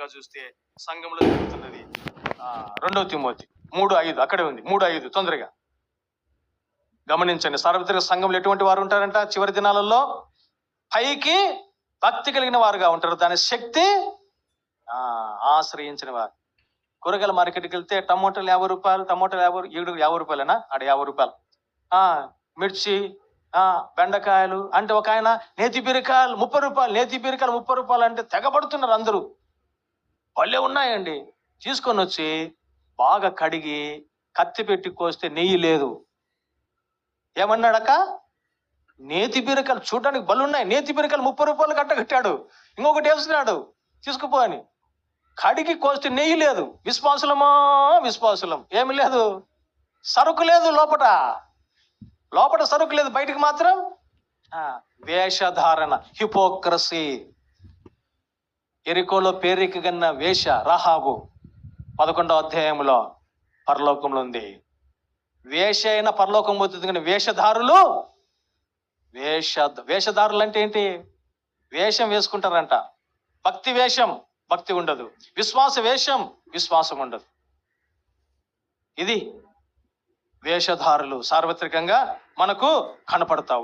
గా చూస్తే సంఘంలో జరుగుతున్నది. రెండవ తిమోతి. మూడు ఐదు అక్కడే ఉంది. మూడు ఐదు తొందరగా. గమనించండి. సార్వత్రిక సంఘంలో ఎటువంటి వారు ఉంటారంట? చివరి దినాలలో పైకి భక్తి కలిగిన వారుగా ఉంటారు. దాని శక్తి ఆ, ఆశ్రయించిన వారు. కూరగాయల మార్కెట్కి వెళ్తే టమోటాలు యాభై రూపాయలు టమోటాలు యాభై ఏడు యాభై రూపాయలేనా? ఆడ యాభై రూపాయలు. ఆ మిర్చి ఆ బెండకాయలు అంటే ఒక ఆయన నేతి బీరకాయలు ముప్పై రూపాయలు నేతి బీరకాయలు ముప్పై రూపాయలు అంటే తెగబడుతున్నారు అందరూ. భలే ఉన్నాయండి. తీసుకొని వచ్చి బాగా కడిగి కత్తి పెట్టి కోస్తే నెయ్యి లేదు. ఏమన్నాడక నేతి బీరకాయలు చూడడానికి బలున్నాయి నేతి బీరకాయలు ముప్పై రూపాయలు కట్ట కట్టాడు ఇంకొకటి వేస్తున్నాడు తీసుకుపో అని. కడిగి కోస్తే నెయ్యి లేదు. విశ్వాసులమా? విశ్వాసులం. ఏమి లేదు. సరుకు లేదు లోపట. లోపల సరుకు లేదు. బయటికి మాత్రం వేషధారణ హిపోక్రసీ. ఎరికోలో పేరెక్కగన్న వేష రాహాబు పదకొండవ అధ్యాయంలో పరలోకంలో ఉంది. వేష అయిన పరలోకం పోతుంది కానీ వేషధారులు వేష వేషధారులు అంటే ఏంటి? వేషం వేసుకుంటారంట. భక్తి వేషం భక్తి ఉండదు. విశ్వాస వేషం విశ్వాసం ఉండదు. ఇది వేషధారులు సార్వత్రికంగా మనకు కనపడతావు.